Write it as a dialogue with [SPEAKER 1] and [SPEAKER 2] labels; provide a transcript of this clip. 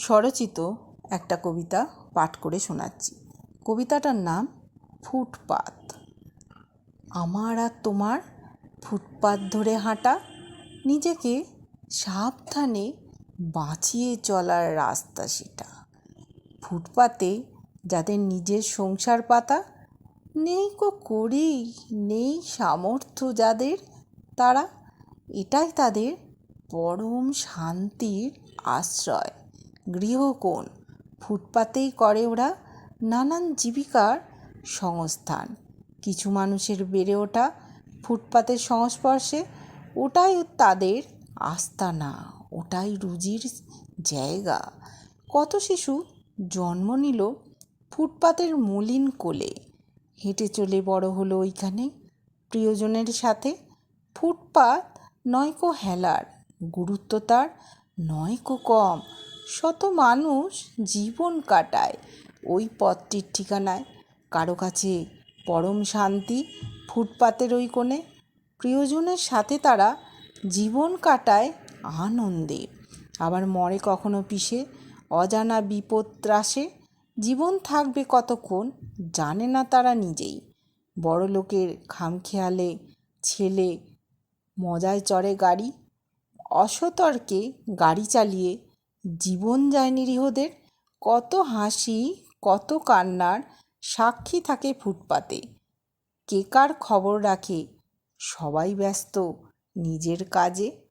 [SPEAKER 1] স্বরচিত একটা কবিতা পাঠ করে শোনাচ্ছি। কবিতাটার নাম ফুটপাত। আমার আর তোমার ফুটপাত ধরে হাঁটা, নিজেকে সাবধানে বাঁচিয়ে চলার রাস্তা সেটা। ফুটপাতে যাদের নিজের সংসার পাতা, নেই কো করেই, নেই সামর্থ্য যাদের, তারা এটাই তাদের পরম শান্তির আশ্রয়। গৃহকোণ ফুটপাতেই করে ওরা নানান জীবিকার সংস্থান। কিছু মানুষের বেড়ে ওঠা ফুটপাতের সংস্পর্শে ওটাই তাদের আস্তানা, ওটাই রুজির জায়গা। কত শিশু জন্ম নিল ফুটপাতের মলিন কোলে। হেঁটে চলে বড় হলো ওইখানে। প্রিয়জনের সাথে ফুটপাত নয়কো হেলার, গুরুত্ব তার নয়কো কম। শত মানুষ জীবন কাটায়। ওই পথটির ঠিকানায় কারও কাছে পরম শান্তি ফুটপাতের ওই কোণে। প্রিয়জনের সাথে তারা জীবন কাটায় আনন্দে। আবার মরে কখনো পিষে, অজানা বিপদ ত্রাসে। জীবন থাকবে কতক্ষণ জানে না তারা নিজেই। বড়লোকের খামখেয়ালে ছেলে, মজায় চড়ে গাড়ি, অসতর্কে গাড়ি চালিয়ে জীবন যায় নিরীহদের কত হাসি, কত কান্নার সাক্ষী থাকে ফুটপাতে। কে কার খবর রাখে? সবাই ব্যস্ত, নিজের কাজে